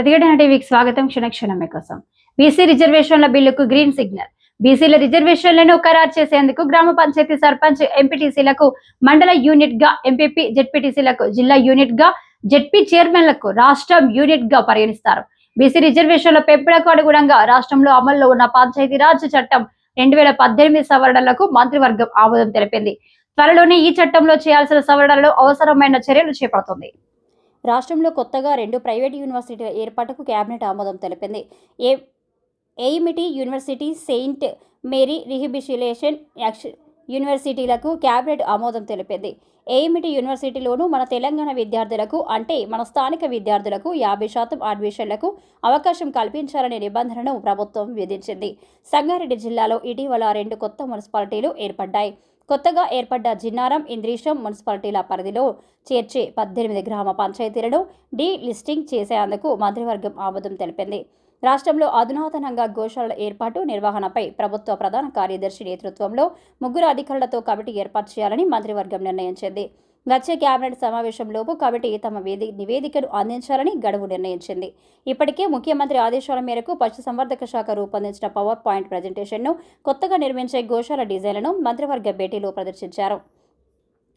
ప్రతిఘటన టీవీకి స్వాగతం క్షణక్షణమే కోసం. బీసీ రిజర్వేషన్ల బిల్లుకు గ్రీన్ సిగ్నల్. బీసీల రిజర్వేషన్లను ఖరారు చేసేందుకు గ్రామ పంచాయతీ సర్పంచ్ ఎంపీటీసీలకు మండల యూనిట్గా ఎంపీపీ జెడ్పీటీసీలకు జిల్లా యూనిట్గా జెడ్పీ చైర్మన్లకు రాష్ట్రం యూనిట్గా పరిగణిస్తారు బీసీ రిజర్వేషన్ల పెంపులకు అనుగుణంగా రాష్ట్రంలో అమల్లో ఉన్న పంచాయతీరాజ్ చట్టం రెండు వేల పద్దెనిమిది సవరణలకు మంత్రివర్గం ఆమోదం తెలిపింది. త్వరలోనే ఈ చట్టంలో చేయాల్సిన సవరణలు అవసరమైన చర్యలు చేపడుతుంది. రాష్ట్రంలో కొత్తగా రెండు ప్రైవేట్ యూనివర్సిటీల ఏర్పాటుకు కేబినెట్ ఆమోదం తెలిపింది. ఏ Amity university Saint Mary rehabilitation యాక్ష యూనివర్సిటీలకు కేబినెట్ ఆమోదం తెలిపింది. ఎయిమిటి యూనివర్సిటీలోనూ మన తెలంగాణ విద్యార్థులకు అంటే మన స్థానిక విద్యార్థులకు యాభై శాతం అడ్మిషన్లకు అవకాశం కల్పించాలనే నిబంధనను ప్రభుత్వం విధించింది. సంగారెడ్డి జిల్లాలో ఇటీవల రెండు కొత్త మున్సిపాలిటీలు ఏర్పడ్డాయి. కొత్తగా ఏర్పడ్డ జిన్నారం ఇంద్రీశం మున్సిపాలిటీల పరిధిలో చేర్చే పద్దెనిమిది గ్రామ పంచాయతీలను డీ లిస్టింగ్ చేసేందుకు మంత్రివర్గం ఆమోదం తెలిపింది. రాష్ట్రంలో అధునాతనంగా గోశాలల ఏర్పాటు నిర్వహణపై ప్రభుత్వ ప్రధాన కార్యదర్శి నేతృత్వంలో ముగ్గురు అధికారులతో కమిటీ ఏర్పాటు చేయాలని మంత్రివర్గం నిర్ణయించింది. వచ్చే కేబినెట్ సమావేశంలోపు కమిటీ తమ వేది నివేదికను అందించాలని గడువు నిర్ణయించింది. ఇప్పటికే ముఖ్యమంత్రి ఆదేశాల మేరకు పశుసంవర్ధక శాఖ రూపొందించిన పవర్ పాయింట్ ప్రజెంటేషన్ను కొత్తగా నిర్మించే గోశాల డిజైన్లను మంత్రివర్గ భేటీలో ప్రదర్శించారు.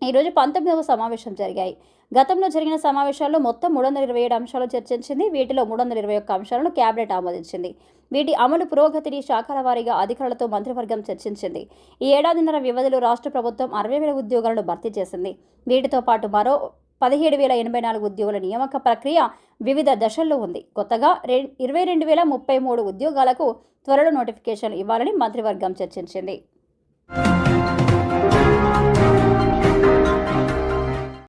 ఈరోజు పంతొమ్మిదవ సమావేశం జరిగాయి. గతంలో జరిగిన సమావేశాల్లో మొత్తం మూడు వందల ఇరవై ఏడు అంశాలు చర్చించింది. వీటిలో మూడు వందల ఇరవై ఒక్క అంశాలను కేబినెట్ ఆమోదించింది. వీటి అమలు పురోగతిని శాఖల వారీగా అధికారులతో మంత్రివర్గం చర్చించింది. ఈ ఏడాదిన్నర వ్యవధిలో రాష్ట్ర ప్రభుత్వం అరవై వేల ఉద్యోగాలను భర్తీ చేసింది. వీటితో పాటు మరో పదిహేడు వేల ఎనభై నాలుగు ఉద్యోగుల నియామక ప్రక్రియ వివిధ దశల్లో ఉంది. కొత్తగా రె ఇరవై రెండు వేల ముప్పై మూడు ఉద్యోగాలకు త్వరలో నోటిఫికేషన్ ఇవ్వాలని మంత్రివర్గం చర్చించింది.